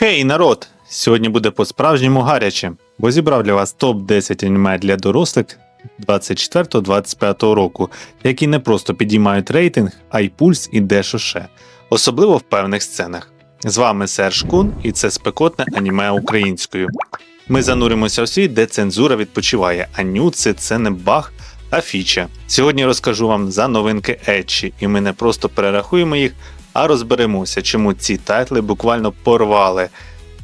Хей, народ! Сьогодні буде по-справжньому гаряче, бо зібрав для вас топ-10 аніме для дорослих 24-25 року, які не просто підіймають рейтинг, а й пульс і дещо ще, особливо в певних сценах. З вами Серж Кун, і це спекотне аніме українською. Ми зануримося у світ, де цензура відпочиває, а нюци це не баг, а фіча. Сьогодні розкажу вам за новинки Етчі, і ми не просто перерахуємо їх, а розберемося, чому ці тайтли буквально порвали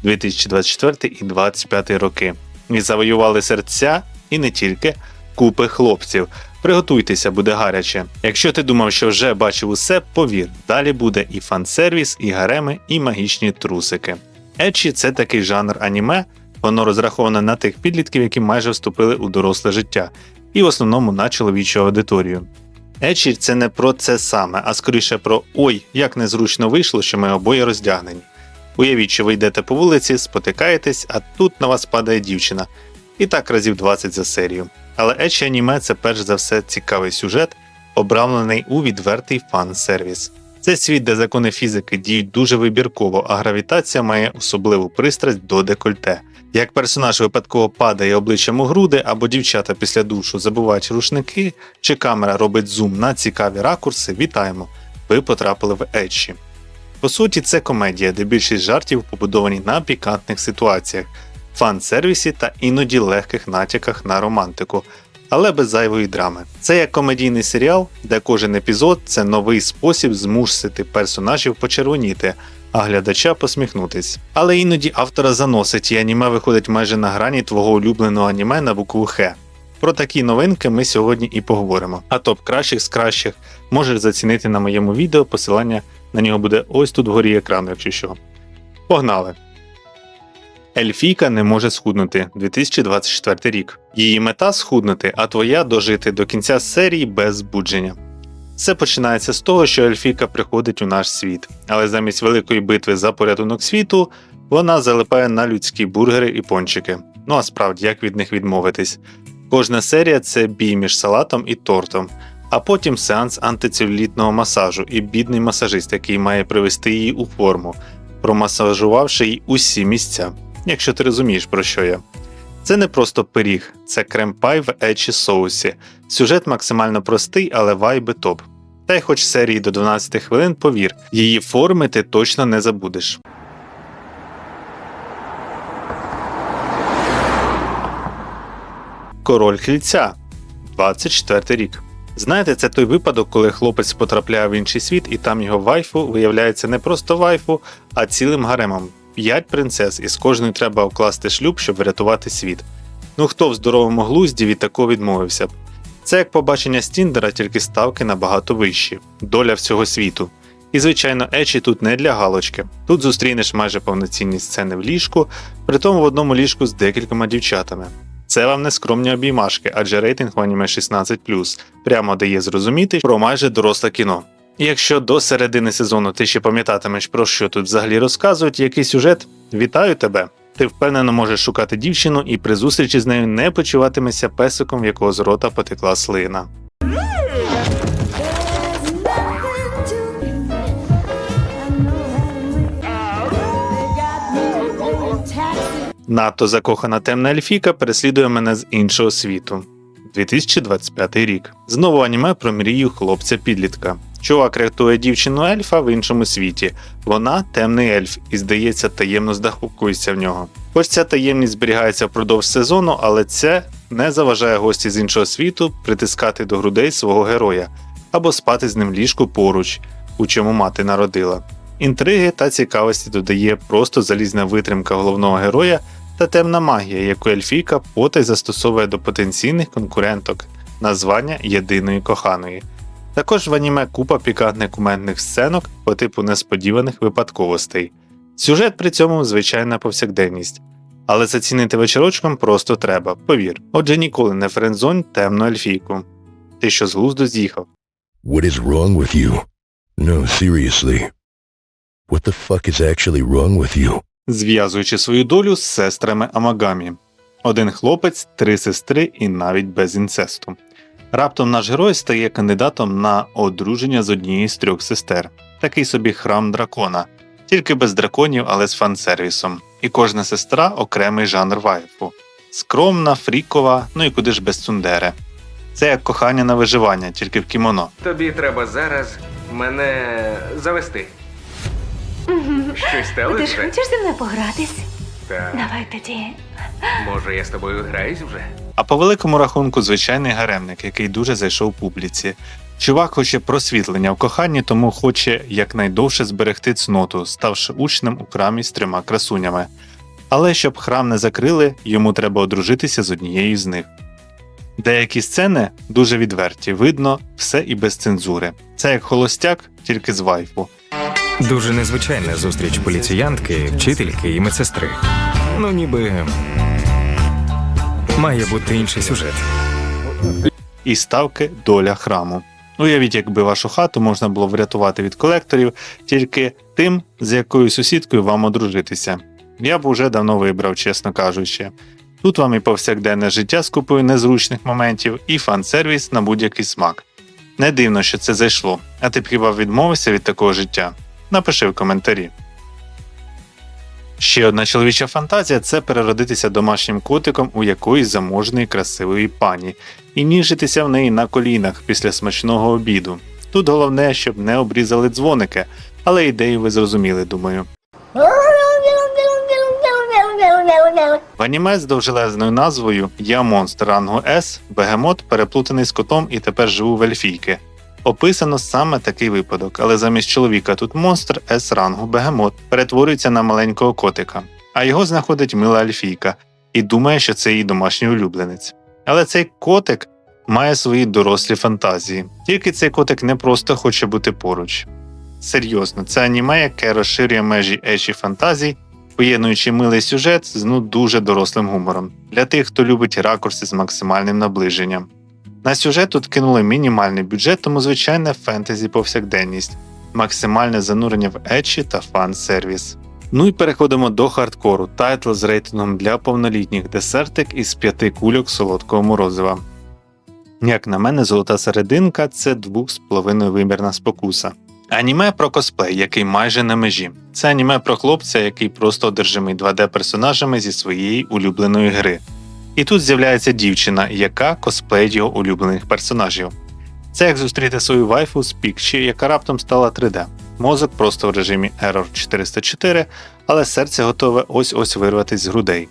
2024 і 2025 роки і завоювали серця і не тільки купи хлопців. Приготуйтеся, буде гаряче. Якщо ти думав, що вже бачив усе, повір, далі буде і фан-сервіс, і гареми, і магічні трусики. Етчі це такий жанр аніме, воно розраховане на тих підлітків, які майже вступили у доросле життя, і в основному на чоловічу аудиторію. Ечі це не про це саме, а скоріше про ой, як незручно вийшло, що ми обоє роздягнені. Уявіть, що ви йдете по вулиці, спотикаєтесь, а тут на вас падає дівчина. І так разів 20 за серію. Але Ечі аніме це перш за все цікавий сюжет, обрамлений у відвертий фан-сервіс. Це світ, де закони фізики діють дуже вибірково, а гравітація має особливу пристрасть до декольте. Як персонаж випадково падає обличчям у груди, або дівчата після душу забувають рушники, чи камера робить зум на цікаві ракурси, вітаємо! Ви потрапили в Ечі. По суті, це комедія, де більшість жартів побудовані на пікантних ситуаціях, фан-сервісі та іноді легких натяках на романтику, але без зайвої драми. Це як комедійний серіал, де кожен епізод це новий спосіб змусити персонажів почервоніти, а глядача посміхнутись. Але іноді автора заносить, і аніме виходить майже на грані твого улюбленого аніме на букву Х. Про такі новинки ми сьогодні і поговоримо. А топ кращих з кращих можеш зацінити на моєму відео, посилання на нього буде ось тут вгорі екрану, якщо що. Погнали! Ельфійка не може схуднути 2024 рік. Її мета схуднути, а твоя дожити до кінця серії без збудження. Все починається з того, що Ельфійка приходить у наш світ, але замість великої битви за порятунок світу вона залипає на людські бургери і пончики. Ну а справді, як від них відмовитись? Кожна серія це бій між салатом і тортом, а потім сеанс антицелюлітного масажу і бідний масажист, який має привести її у форму, промасажувавши їй усі місця, якщо ти розумієш, про що я. Це не просто пиріг, це крем-пай в ечі соусі. Сюжет максимально простий, але вайби топ. Та й хоч серії до 12 хвилин, повір, її форми ти точно не забудеш. Король кільця 24 рік. Знаєте, це той випадок, коли хлопець потрапляє в інший світ, і там його вайфу виявляється не просто вайфу, а цілим гаремом. П'ять принцес, і з кожною треба вкласти шлюб, щоб врятувати світ. Ну хто в здоровому глузді від такого відмовився б? Це як побачення Стіндера, тільки ставки набагато вищі, доля всього світу. І, звичайно, Ечі тут не для галочки. Тут зустрінеш майже повноцінні сцени в ліжку, притому в одному ліжку з декількома дівчатами. Це вам не скромні обіймашки, адже рейтинг в аніме 16 прямо дає зрозуміти про майже доросле кіно. Якщо до середини сезону ти ще пам'ятатимеш, про що тут взагалі розказують, який сюжет, вітаю тебе! Ти впевнено можеш шукати дівчину і при зустрічі з нею не почуватимешся песиком, в якого з рота потекла слина. Надто закохана темна ельфіка переслідує мене з іншого світу. 2025 рік. Знову аніме про мрію хлопця-підлітка. Чувак рятує дівчину ельфа в іншому світі. Вона темний ельф і, здається, таємно здахукується в нього. Хоч ця таємність зберігається впродовж сезону, але це не заважає гості з іншого світу притискати до грудей свого героя або спати з ним ліжку поруч, у чому мати народила. Інтриги та цікавості додає просто залізна витримка головного героя та темна магія, яку Ельфійка потай застосовує до потенційних конкуренток на звання єдиної коханої. Також в аніме купа пікантних кументних сценок по типу несподіваних випадковостей. Сюжет при цьому звичайна повсякденність. Але зацінити вечорочком просто треба, повір. Отже, ніколи не френдзонь темну ельфійку. Ти що з глузду з'їхав. What is wrong with you? No, seriously. What the fuck is actually wrong with you? зв'язуючи свою долю з сестрами Амагамі. Один хлопець, три сестри і навіть без інцесту. Раптом наш герой стає кандидатом на одруження з однією з трьох сестер, такий собі храм дракона. тільки без драконів, але з фан-сервісом. І кожна сестра окремий жанр вайфу. Скромна, фрікова, ну і куди ж без цундери. Це як кохання на виживання, тільки в кімоно. Тобі треба зараз мене завести. Щось Ти ж хочеш зі мною погратись? Так. Давай тоді. Може, я з тобою граюсь вже? А по великому рахунку звичайний гаремник, який дуже зайшов публіці. Чувак хоче просвітлення в коханні, тому хоче якнайдовше зберегти цноту, ставши учнем у храмі з трьома красунями. Але щоб храм не закрили, йому треба одружитися з однією з них. Деякі сцени дуже відверті, видно все і без цензури. Це як холостяк, тільки з вайфу. Дуже незвичайна зустріч поліціянтки, вчительки і медсестри. Ну, ніби має бути інший сюжет. і ставки доля храму. Уявіть, якби вашу хату можна було врятувати від колекторів тільки тим, з якою сусідкою вам одружитися. Я б уже давно вибрав, чесно кажучи. Тут вам і повсякденне життя з купою незручних моментів, і фан-сервіс на будь-який смак. Не дивно, що це зайшло. А ти б хіба відмовився від такого життя? Напиши в коментарі. Ще одна чоловіча фантазія це переродитися домашнім котиком у якоїсь заможної красивої пані і ніжитися в неї на колінах після смачного обіду. Тут головне, щоб не обрізали дзвоники, але ідею ви зрозуміли, думаю. В аніме з довжелезною назвою Я монстр рангу С, бегемот переплутаний з котом і тепер живу в ельфійки. Описано саме такий випадок, але замість чоловіка тут монстр С рангу бегемот перетворюється на маленького котика, а його знаходить мила ельфійка і думає, що це її домашній улюбленець. Але цей котик має свої дорослі фантазії. Тільки цей котик не просто хоче бути поруч. Серйозно, це аніме, яке розширює межі еші фантазій, поєднуючи милий сюжет з ну дуже дорослим гумором для тих, хто любить ракурси з максимальним наближенням. На сюжет тут кинули мінімальний бюджет, тому звичайне фентезі повсякденність, максимальне занурення в ечі та фан-сервіс. Ну і переходимо до хардкору, тайтл з рейтингом для повнолітніх десертик із п'яти кульок солодкого морозива. Як на мене, золота серединка це 2,5 вимірна спокуса. Аніме про косплей, який майже на межі. Це аніме про хлопця, який просто одержимий 2D-персонажами зі своєї улюбленої гри. І тут з'являється дівчина, яка косплеїть його улюблених персонажів. Це як зустріти свою вайфу з Пікчі, яка раптом стала 3D. Мозок просто в режимі Error 404, але серце готове ось-ось вирватися з грудей.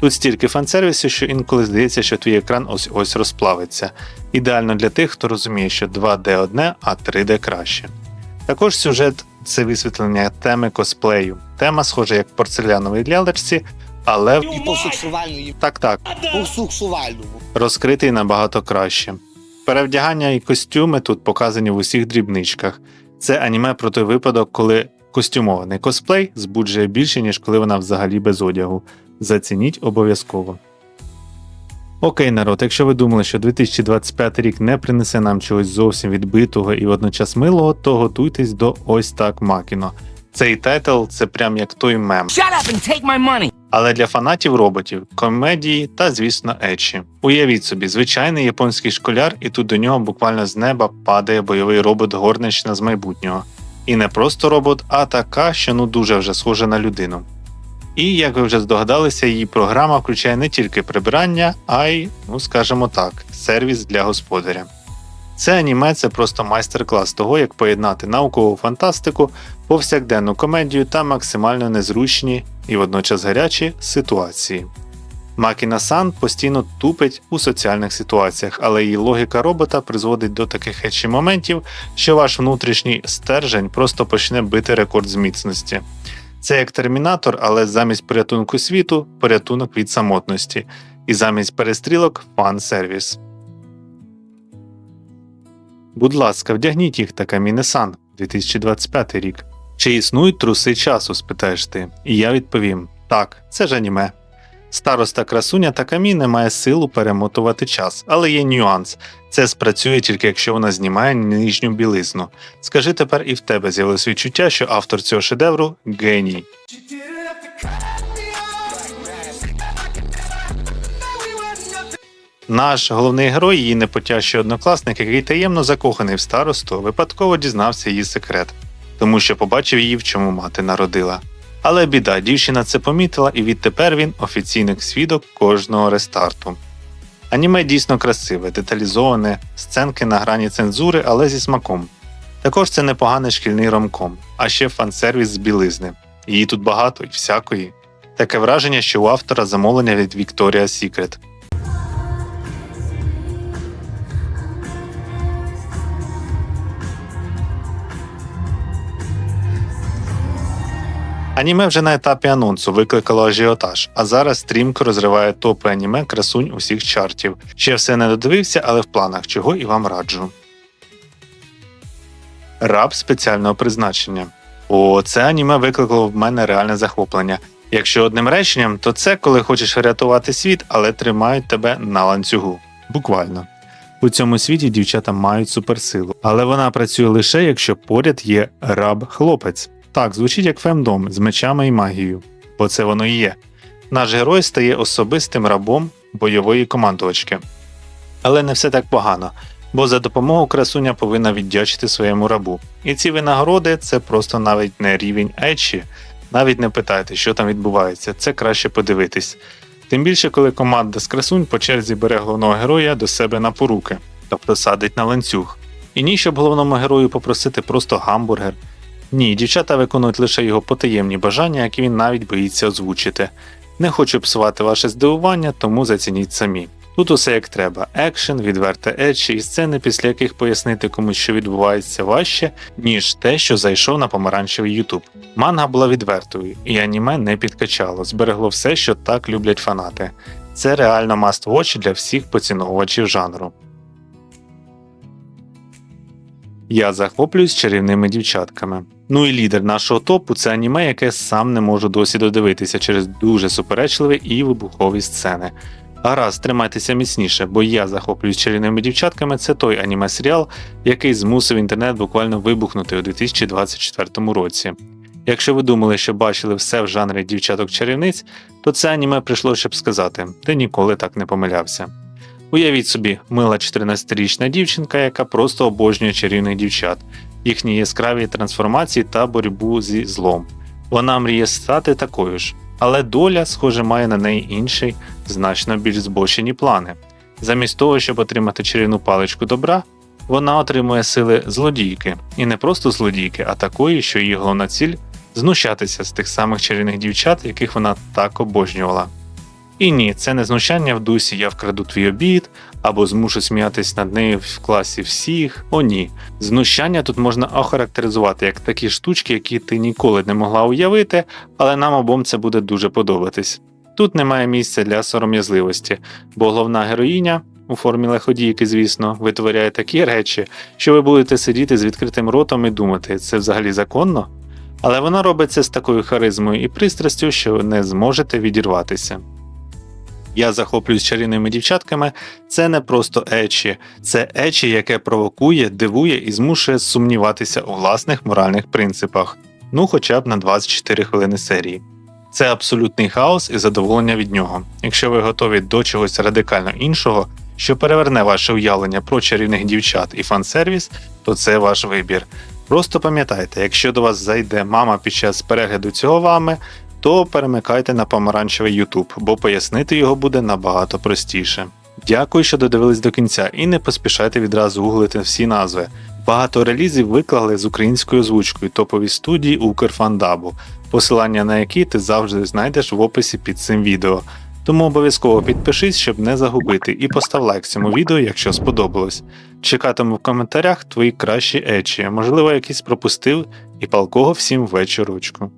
Тут стільки фан-сервісу, що інколи здається, що твій екран ось-ось розплавиться. Ідеально для тих, хто розуміє, що 2D одне, а 3D краще. Також сюжет це висвітлення теми косплею. Тема схожа як порцеляновій лялечці, але І по сексуальному, так так по сексуальному. розкритий набагато краще. Перевдягання і костюми тут показані в усіх дрібничках. Це аніме про той випадок, коли костюмований косплей збуджує більше, ніж коли вона взагалі без одягу. Зацініть обов'язково. Окей, народ, якщо ви думали, що 2025 рік не принесе нам чогось зовсім відбитого і водночас милого, то готуйтесь до ось так Макіно. Цей тайтл це прям як той мем. Shut up and take my money. Але для фанатів роботів, комедії та, звісно, ечі. Уявіть собі, звичайний японський школяр, і тут до нього буквально з неба падає бойовий робот горнична з майбутнього. І не просто робот, а така, що ну дуже вже схожа на людину. І, як ви вже здогадалися, її програма включає не тільки прибирання, а й, ну скажімо так, сервіс для господаря. Це аніме це просто майстер-клас того, як поєднати наукову фантастику, повсякденну комедію та максимально незручні і водночас гарячі ситуації. Макіна Сан постійно тупить у соціальних ситуаціях, але її логіка робота призводить до таких ечі моментів, що ваш внутрішній стержень просто почне бити рекорд з міцності. Це як термінатор, але замість порятунку світу порятунок від самотності, і замість перестрілок фан-сервіс. Будь ласка, вдягніть їх та Каміне-сан 2025 рік. Чи існують труси часу? спитаєш ти. І я відповім: так, це ж аніме. Староста красуня Такамі не має силу перемотувати час, але є нюанс. Це спрацює тільки якщо вона знімає нижню білизну. Скажи тепер і в тебе з'явилось відчуття, що автор цього шедевру геній. Наш головний герой, її непотящий однокласник, який таємно закоханий в старосту, випадково дізнався її секрет. тому що побачив її, в чому мати народила. Але біда, дівчина це помітила, і відтепер він офіційний свідок кожного рестарту. Аніме дійсно красиве, деталізоване, сценки на грані цензури, але зі смаком. Також це непоганий шкільний ромком, а ще фан-сервіс з білизни. Її тут багато і всякої. Таке враження, що у автора замовлення від Victoria's Secret. Аніме вже на етапі анонсу викликало ажіотаж, а зараз стрімко розриває топи аніме красунь усіх чартів. Ще все не додивився, але в планах, чого і вам раджу. Раб спеціального призначення. О, це аніме викликало в мене реальне захоплення. Якщо одним реченням, то це коли хочеш врятувати світ, але тримають тебе на ланцюгу. Буквально. У цьому світі дівчата мають суперсилу, але вона працює лише якщо поряд є раб-хлопець. Так, звучить як фемдом з мечами і магією, бо це воно і є. Наш герой стає особистим рабом бойової командувачки. Але не все так погано, бо за допомогу красуня повинна віддячити своєму рабу. І ці винагороди це просто навіть не рівень ечі. Навіть не питайте, що там відбувається, це краще подивитись. Тим більше, коли команда з красунь по черзі бере головного героя до себе на поруки, тобто садить на ланцюг. І ні, щоб головному герою попросити просто гамбургер. Ні, дівчата виконують лише його потаємні бажання, які він навіть боїться озвучити. Не хочу псувати ваше здивування, тому зацініть самі. Тут усе як треба: екшен, відверте ечі і сцени, після яких пояснити комусь, що відбувається важче, ніж те, що зайшов на помаранчевий Ютуб. Манга була відвертою, і аніме не підкачало, зберегло все, що так люблять фанати. Це реально watch для всіх поціновувачів жанру. Я захоплююсь чарівними дівчатками. Ну і лідер нашого топу це аніме, яке сам не можу досі додивитися через дуже суперечливі і вибухові сцени. Гаразд, тримайтеся міцніше, бо я захоплююсь чарівними дівчатками. Це той аніме серіал, який змусив інтернет буквально вибухнути у 2024 році. Якщо ви думали, що бачили все в жанрі дівчаток-чарівниць, то це аніме прийшло, щоб сказати, ти ніколи так не помилявся. Уявіть собі, мила 14-річна дівчинка, яка просто обожнює чарівних дівчат, їхні яскраві трансформації та боротьбу зі злом. Вона мріє стати такою ж, але доля, схоже, має на неї інші, значно більш збочені плани. Замість того, щоб отримати чарівну паличку добра, вона отримує сили злодійки, і не просто злодійки, а такої, що її головна ціль знущатися з тих самих чарівних дівчат, яких вона так обожнювала. І ні, це не знущання в дусі я вкраду твій обід або змушу сміятись над нею в класі всіх. О, ні. Знущання тут можна охарактеризувати як такі штучки, які ти ніколи не могла уявити, але нам обом це буде дуже подобатись. Тут немає місця для сором'язливості, бо головна героїня. У формі леходійки, звісно, витворяє такі речі, що ви будете сидіти з відкритим ротом і думати, це взагалі законно? Але вона робить це з такою харизмою і пристрастю, що не зможете відірватися. Я захоплююсь чарівними дівчатками. Це не просто ечі, це ечі, яке провокує, дивує і змушує сумніватися у власних моральних принципах, ну хоча б на 24 хвилини серії. Це абсолютний хаос і задоволення від нього. Якщо ви готові до чогось радикально іншого, що переверне ваше уявлення про чарівних дівчат і фан-сервіс, то це ваш вибір. Просто пам'ятайте, якщо до вас зайде мама під час перегляду цього вами, то перемикайте на помаранчевий YouTube, бо пояснити його буде набагато простіше. Дякую, що додивились до кінця, і не поспішайте відразу гуглити всі назви. Багато релізів виклали з українською озвучкою топові студії Укрфандабу, посилання на які ти завжди знайдеш в описі під цим відео. Тому обов'язково підпишись, щоб не загубити, і постав лайк цьому відео, якщо сподобалось. Чекатиму в коментарях твої кращі ечі, можливо, якісь пропустив, і палкого всім вечорочку.